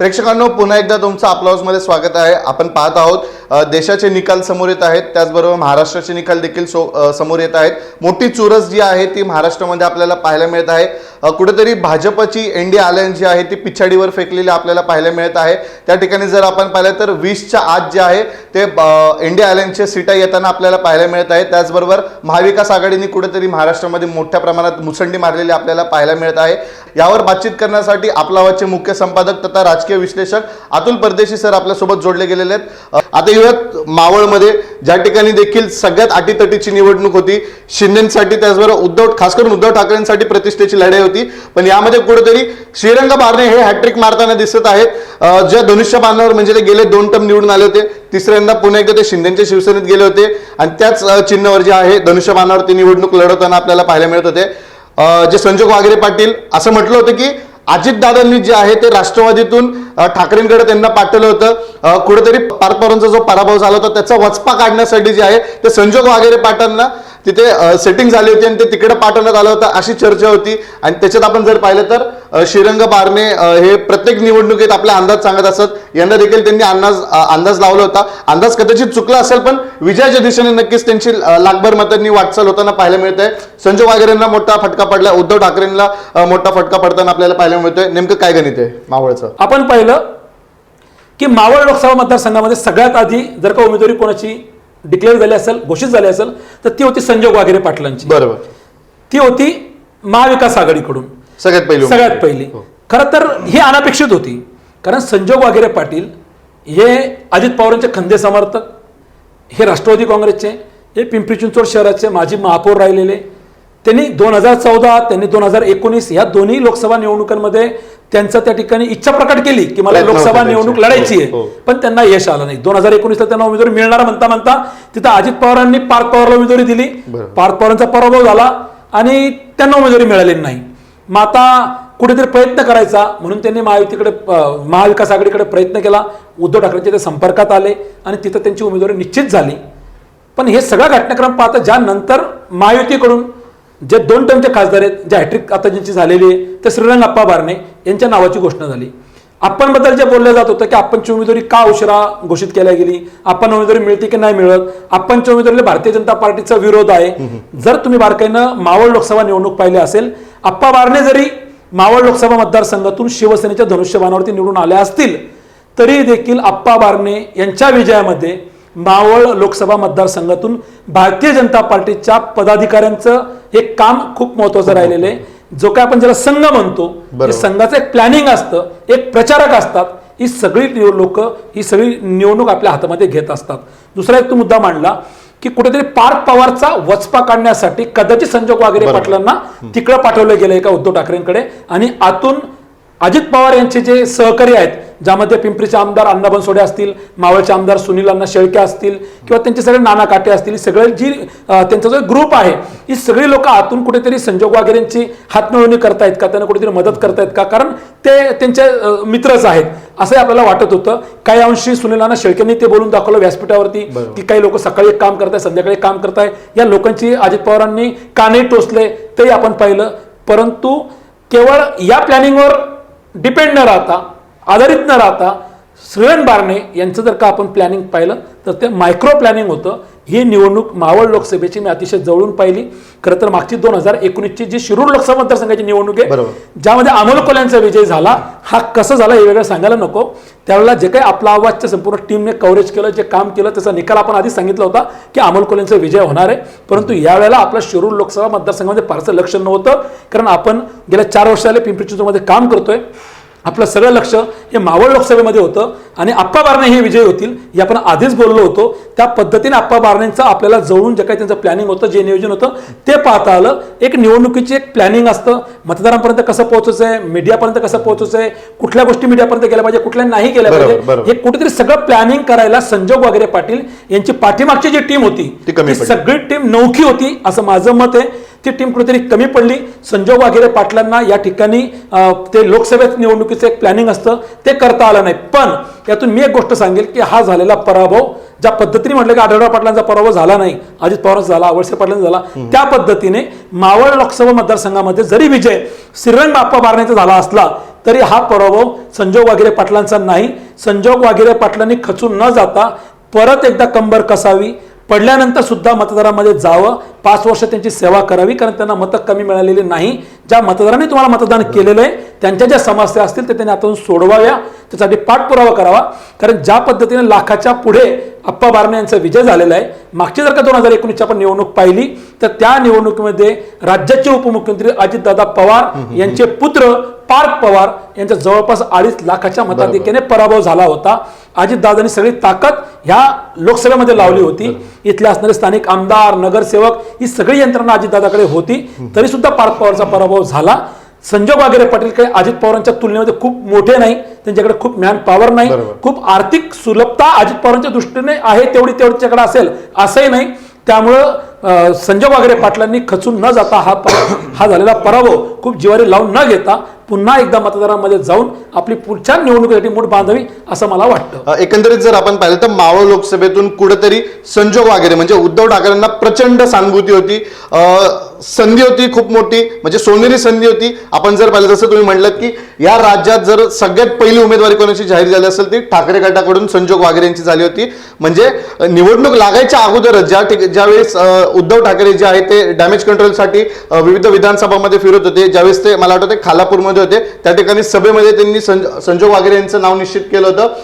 प्रेक्षकांनो पुन्हा एकदा तुमचं आपल्या हाऊसमध्ये स्वागत आहे. आपण पाहत आहोत देशाचे निकाल समोर येत आहेत. त्याचबरोबर महाराष्ट्राचे निकाल देखील सो समोर येत आहेत. मोठी चुरस जी आहे ती महाराष्ट्रामध्ये आपल्याला पाहायला मिळत आहे. कुठेतरी भाजपची एन डी अलायन्स जी आहे ती पिछाडीवर फेकलेली आपल्याला पाहायला मिळत आहे. त्या ठिकाणी जर आपण पाहिलं तर वीसच्या आत जे आहे ते एन डी अलायन्सच्या सीटा येताना आपल्याला पाहायला मिळत आहे. त्याचबरोबर महाविकास आघाडीने कुठेतरी महाराष्ट्रामध्ये मोठ्या प्रमाणात मुसंडी मारलेली आपल्याला पाहायला मिळत आहे. यावर बातचीत करण्यासाठी आपला मुख्य संपादक तथा राजकीय विश्लेषक अतुल परदेशी सर आपल्यासोबत जोडले गेलेले आहेत. आता येऊयात मावळमध्ये ज्या ठिकाणी देखील सगळ्यात अटीतटीची निवडणूक होती शिंदेसाठी त्याचबरोबर उद्धव खास करून उद्धव ठाकरेंसाठी प्रतिष्ठेची लढाई होती. पण यामध्ये कुठेतरी श्रीरंग बारणे हे हॅट्रिक मारताना दिसत आहेत. ज्या धनुष्यबाणावर म्हणजे ते गेले दोन टर्म निवडून आले होते. तिसऱ्यांदा पुन्हा एकदा ते शिंदेच्या शिवसेनेत गेले होते. आणि त्याच चिन्हवर चिन्हावर जे आहे धनुष्यबाणावर ते निवडणूक लढवताना आपल्याला पाहायला मिळत होते. जे संजोग वागरे पाटील असं म्हटलं होतं की अजितदादांनी जे आहे ते राष्ट्रवादीतून ठाकरेंकडे त्यांना पाठवलं होतं. कुठेतरी पारपरांचा जो पराभव झाला होता त्याचा वचपा काढण्यासाठी जे आहे ते संजोग वागेरे पाटांना तिथे सेटिंग झाली होती आणि ते तिकडे पाठवण्यात आलं होतं अशी चर्चा होती. आणि त्याच्यात आपण जर पाहिलं तर श्रीरंग बारणे हे प्रत्येक निवडणुकीत आपला अंदाज सांगत असत. यंदा देखील त्यांनी अंदाज अंदाज लावला होता. अंदाज कदाचित चुकला असेल पण विजयाच्या दिशेने नक्कीच त्यांची लाखभर मतांनी वाटचाल होताना पाहायला मिळत आहे संजय वागेरेंना मोठा फटका पडला उद्धव ठाकरेंना मोठा फटका पडताना आपल्याला पाहायला मिळतोय. नेमकं काय गणित आहे मावळचं? आपण पाहिलं की मावळ लोकसभा मतदारसंघामध्ये सगळ्यात आधी जर का उमेदवारी कोणाची डिक्लेअर झाली असेल घोषित झाली असेल तर ती होती संजोग वाघेरे पाटलांची. बरोबर. ती होती महाविकास आघाडीकडून. सगळ्यात पहिली सगळ्यात पहिली. खरं तर ही अनपेक्षित होती. कारण संजोग वाघेरे पाटील हे अजित पवारांचे खंदे समर्थक हे राष्ट्रवादी काँग्रेसचे हे पिंपरी चिंचवड शहराचे माजी महापौर राहिलेले. त्यांनी दोन हजार चौदा त्यांनी दोन हजार एकोणीस या दोन्ही लोकसभा निवडणुकांमध्ये त्यांचं त्या ठिकाणी इच्छा प्रकट केली की मला लोकसभा. निवडणूक लढायची हो, आहे. हो. पण त्यांना यश आलं नाही. दोन हजार एकोणीसला त्यांना उमेदवारी मिळणार म्हणता म्हणता तिथं अजित पवारांनी पार्थ पवारला उमेदवारी दिली. पार्थ पवारांचा पराभव झाला आणि त्यांना उमेदवारी मिळाली नाही. मग आता कुठेतरी प्रयत्न करायचा. म्हणून त्यांनी महायुतीकडे महाविकास आघाडीकडे प्रयत्न केला. उद्धव ठाकरेंच्या ते संपर्कात आले आणि तिथं त्यांची उमेदवारी निश्चित झाली. पण हे सगळा घटनाक्रम पाहता ज्यानंतर महायुतीकडून जे दोन टर्मचे खासदार आहेत जे हॅट्रिक आता ज्यांची झालेली आहे ते श्रीरंग अप्पा बारणे यांच्या नावाची घोषणा झाली. आपणबद्दल जे बोललं जात होतं की आपणची उमेदवारी का उशिरा घोषित केल्या गेली आपण उमेदवारी मिळते की नाही मिळत आपणच्या उमेदवारीला भारतीय जनता पार्टीचा विरोध आहे. जर तुम्ही बारकाईनं मावळ लोकसभा निवडणूक पाहिली असेल अप्पा बारणे जरी मावळ लोकसभा मतदारसंघातून शिवसेनेच्या धनुष्यबाणावरती निवडून आले असतील तरी देखील अप्पा बारणे यांच्या विजयामध्ये मावळ लोकसभा मतदारसंघातून भारतीय जनता पार्टीच्या पदाधिकाऱ्यांचं हे काम खूप महत्वाचं राहिलेलं आहे. जो काय आपण ज्याला संघ म्हणतो संघाचं एक प्लॅनिंग असतं एक प्रचारक असतात ही सगळी लोक ही सगळी निवडणूक आपल्या हातामध्ये घेत असतात. दुसरा एक तो मुद्दा मांडला की कुठेतरी पार्थ पवारचा वचपा काढण्यासाठी कदाचित संजोग वागेरे. पाटलांना तिकडं पाठवलं गेलंय का उद्धव ठाकरेंकडे. आणि आतून अजित पवार यांचे जे सहकारी आहेत ज्यामध्ये पिंपरीचे आमदार अण्णा बनसोडे असतील मावळचे आमदार सुनील अण्णा शेळके असतील किंवा त्यांचे सगळे नाना काटे असतील सगळे जी त्यांचा जो ग्रुप आहे ही सगळी लोक आतून कुठेतरी संजोग वागेरेंची हातमिळवणी करतायत का? त्यांना कुठेतरी मदत करतायत का? कारण ते त्यांचे मित्रच आहेत. असंही आपल्याला वाटत होतं. काही अंशी सुनील अण्णा शेळकेंनी ते बोलून दाखवलं व्यासपीठावरती. की काही लोक सकाळी एक काम करताय संध्याकाळी काम करताय या लोकांची अजित पवारांनी कानही टोचले तेही आपण पाहिलं. परंतु केवळ या प्लॅनिंगवर डिपेंड न राहता आधारित न राहता श्रीरंग बारणे यांचं जर का आपण प्लॅनिंग पाहिलं तर ते मायक्रो प्लॅनिंग होतं. ही निवडणूक मावळ लोकसभेची मी अतिशय जवळून पाहिली. खरं तर मागची दोन हजार एकोणीसची जी शिरूर लोकसभा मतदारसंघाची निवडणूक आहे बरोबर. ज्यामध्ये अमोल कोल्यांचा विजय झाला हा कसं झाला हे वेगळं सांगायला नको. त्यावेळेला जे काही आपला आवाजच्या संपूर्ण टीमने कव्हरेज केलं जे काम केलं त्याचा निकाल आपण आधी सांगितला होता की अमोल कोल्यांचा विजय होणार आहे. परंतु यावेळेला आपला शिरूर लोकसभा मतदारसंघामध्ये फारसं लक्ष नव्हतं कारण आपण गेल्या चार वर्ष झाले पिंपरी चिंचवडमध्ये काम करतोय. आपलं सगळं लक्ष हे मावळ लोकसभेमध्ये होतं आणि आप्पा बारणे हे विजयी होतील हे आपण आधीच बोललो होतो. त्या पद्धतीने आप्पा बारणेंचं आपल्याला जवळून जे काही त्यांचं प्लॅनिंग होतं जे नियोजन होतं ते पाहता आलं. एक निवडणुकीची एक प्लॅनिंग असतं. मतदारांपर्यंत कसं पोहोचायचं आहे मीडियापर्यंत कसं पोहोचायचं आहे कुठल्या गोष्टी मीडियापर्यंत गेल्या पाहिजे? कुठल्या नाही गेल्या पाहिजे. हे कुठेतरी सगळं प्लॅनिंग करायला संजोग वगैरे पाटील यांची पाठीमागची जी टीम होती ती. सगळी टीम नौखी होती असं माझं मत आहे. ती टीम कुठेतरी कमी पडली. संजोग वाघेरे पाटलांना या ठिकाणी ते लोकसभेत निवडणुकीचं एक प्लॅनिंग असतं ते करता आलं नाही. पण यातून मी एक गोष्ट सांगेल की हा झालेला पराभव ज्या पद्धतीने म्हटलं की आढळराव पाटलांचा पराभव झाला नाही अजित पवारांचा झाला वळसे पाटलांचा झाला त्या पद्धतीने मावळ लोकसभा मतदारसंघामध्ये जरी विजय श्रीरंग बाप्पा बारण्याचा झाला असला तरी हा पराभव संजोग वागिरे पाटलांचा नाही. संजोग वागिरे पाटलांनी खचून न जाता परत एकदा कंबर कसावी पडल्यानंतर सुद्धा मतदारामध्ये जावं पाच वर्ष त्यांची सेवा करावी कारण त्यांना मतं कमी मिळालेली नाही. ज्या मतदाराने तुम्हाला मतदान केलेलं आहे त्यांच्या ज्या समस्या असतील ते त्यांनी आता सोडवाव्या. त्यासाठी पाठपुरावा करावा. कारण ज्या पद्धतीने लाखाच्या पुढे अप्पा बारणे यांचा विजय झालेला आहे मागची जर का दोन हजार एकोणीसची आपण निवडणूक पाहिली तर त्या निवडणुकीमध्ये राज्याचे उपमुख्यमंत्री अजितदादा पवार यांचे पुत्र पार्थ पवार यांचा जवळपास अडीच लाखाच्या मताधिक्याने पराभव झाला होता. अजितदादांनी सगळी ताकद ह्या लोकसभेमध्ये लावली होती. इथले असणारे स्थानिक आमदार नगरसेवक ही सगळी यंत्रणा अजितदादाकडे होती. तरी सुद्धा पार्थ पवारचा पराभव झाला. संजय वागेरे पाटील काही अजित पवारांच्या तुलनेमध्ये खूप मोठे नाही त्यांच्याकडे खूप मॅन पॉवर नाही. खूप आर्थिक सुलभता अजित पवारांच्या दृष्टीने आहे तेवढी तेवढ्याच्याकडे असेल असंही नाही. त्यामुळं संजय वागरे पाटलांनी खचून न जाता हा हा झालेला पराभव खूप जिवारी लावून न घेता पुन्हा एकदा मतदारांमध्ये जाऊन आपली पुढच्या निवडणुकीसाठी मूठ बांधावी असं मला वाटतं. एकंदरीत जर आपण पाहिलं तर मावळ लोकसभेतून कुठेतरी संजोग वगैरे म्हणजे उद्धव ठाकरेंना प्रचंड सहानुभूती होती. संधी होती खूप मोठी. म्हणजे सोनेरी संधी होती. आपण जर पाहिलं जसं तुम्ही म्हणलं की या राज्यात जर सगळ्यात पहिली उमेदवारी कोणाची जाहीर झाली असेल ती ठाकरे गटाकडून संजोग वागेरे यांची झाली होती. म्हणजे निवडणूक लागायच्या अगोदरच ज्या ज्यावेळेस उद्धव ठाकरे जे आहे ते डॅमेज कंट्रोलसाठी विविध विधानसभामध्ये फिरत होते. ज्यावेळेस ते मला वाटतं ते खालापूरमध्ये होते. त्या ठिकाणी सभेमध्ये त्यांनी संज संजोग वागेरे यांचं नाव निश्चित केलं होतं.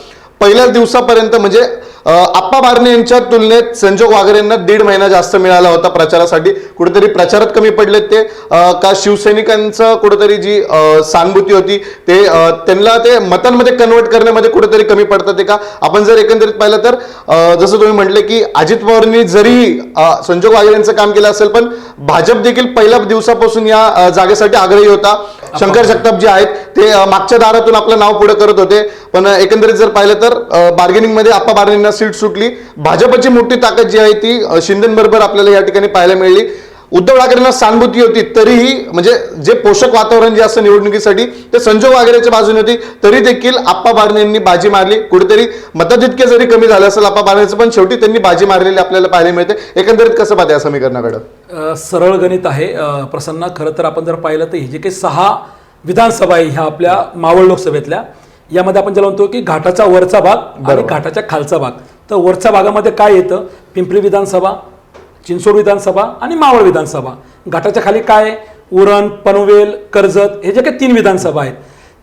पहिल्याच दिवसापर्यंत म्हणजे आप्पा बारणे यांच्या तुलनेत संजोग वागरे यांना दीड महिना जास्त मिळाला होता प्रचारासाठी. कुठेतरी प्रचारात कमी पडले ते. का शिवसैनिकांचं कुठेतरी जी सहानुभूती होती ते त्यांना ते मतांमध्ये कन्वर्ट करण्यामध्ये कुठेतरी कमी पडतात ते का? आपण जर एकंदरीत पाहिलं तर जसं तुम्ही म्हटले की अजित पवारांनी जरी संजोग वागरे यांचं काम केलं असेल पण भाजप देखील पहिल्या दिवसापासून या जागेसाठी आग्रही होता. शंकर जगताप जे आहेत. ते मागच्या दारातून आपलं नाव पुढे करत होते. पण एकंदरीत जर पाहिलं तर बार्गेनिंगमध्ये आप्पा बार्गेनिंगना सीट सुटली. भाजपची मोठी ताकद जी आहे ती शिंदेबरोबर आपल्याला या ठिकाणी पाहायला मिळाली. उद्धव ठाकरेंना सहानुभूती होती तरीही म्हणजे जे पोषक वातावरण जे असतं निवडणुकीसाठी ते संजय वागेरेच्या बाजूने होती तरी देखील आप्पा बारणे यांनी बाजी मारली. कुठेतरी मताधिक्य जरी कमी झालं असेल आप्पा बारणेचं पण शेवटी त्यांनी बाजी मारलेली आपल्याला पाहायला मिळते. एकंदरीत कसं पाहते या समीकरणाकडं सरळ गणित आहे. प्रसन्न खरं तर आपण जर पाहिलं तर ही जे काही सहा विधानसभा आहे ह्या आपल्या मावळ लोकसभेतल्या यामध्ये आपण ज्याला म्हणतो की घाटाचा वरचा भाग आणि घाटाच्या खालचा भाग. तर वरच्या भागामध्ये काय येतं? पिंपरी विधानसभा चिंचोड विधानसभा आणि मावळ विधानसभा. घाटाच्या खाली काय? उरण पनवेल कर्जत हे जे काही तीन विधानसभा आहेत.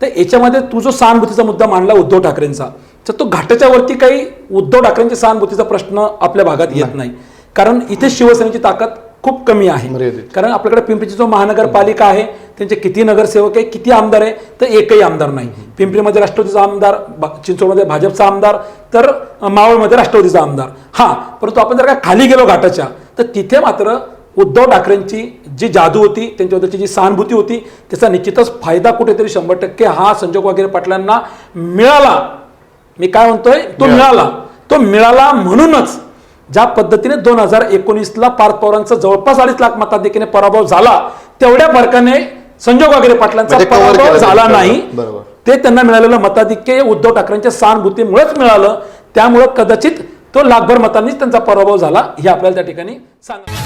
तर याच्यामध्ये तू जो सहानुभूतीचा मुद्दा मांडला उद्धव ठाकरेंचा तर तो घाटाच्या वरती काही उद्धव ठाकरेंच्या सहानुभूतीचा प्रश्न आपल्या भागात येत नाही. कारण इथे शिवसेनेची ताकद खूप कमी आहे. कारण आपल्याकडे पिंपरीची जो महानगरपालिका आहे त्यांचे किती नगरसेवक आहे किती आमदार आहे तर एकही आमदार नाही. पिंपरीमध्ये राष्ट्रवादीचा आमदार चिंचवडमध्ये भाजपचा आमदार तर मावळमध्ये राष्ट्रवादीचा आमदार. हा परंतु आपण जर का खाली गेलो घाटाच्या तर तिथे मात्र उद्धव ठाकरेंची जी जादू होती त्यांच्याबद्दलची जी सहानुभूती होती त्याचा निश्चितच फायदा कुठेतरी शंभर टक्के हा संजोग वगैरे पाटलांना मिळाला. मी काय म्हणतोय? तो मिळाला. तो मिळाला म्हणूनच ज्या पद्धतीने दोन हजार एकोणीसला पार्थ पवारांचा जवळपास अडीच लाख मताधिक्याने पराभव झाला तेवढ्या फरकाने संजोग वगैरे पाटलांचा म्हणजे cover पराभव केलं झाला त्यांनी. नाही बरोबर. ते त्यांना मिळालेलं मताधिक्य उद्धव ठाकरेंच्या सहानुभूतीमुळेच मिळालं त्यामुळं कदाचित तो लाखभर मतांनीच त्यांचा पराभव झाला हे आपल्याला त्या ठिकाणी सांगा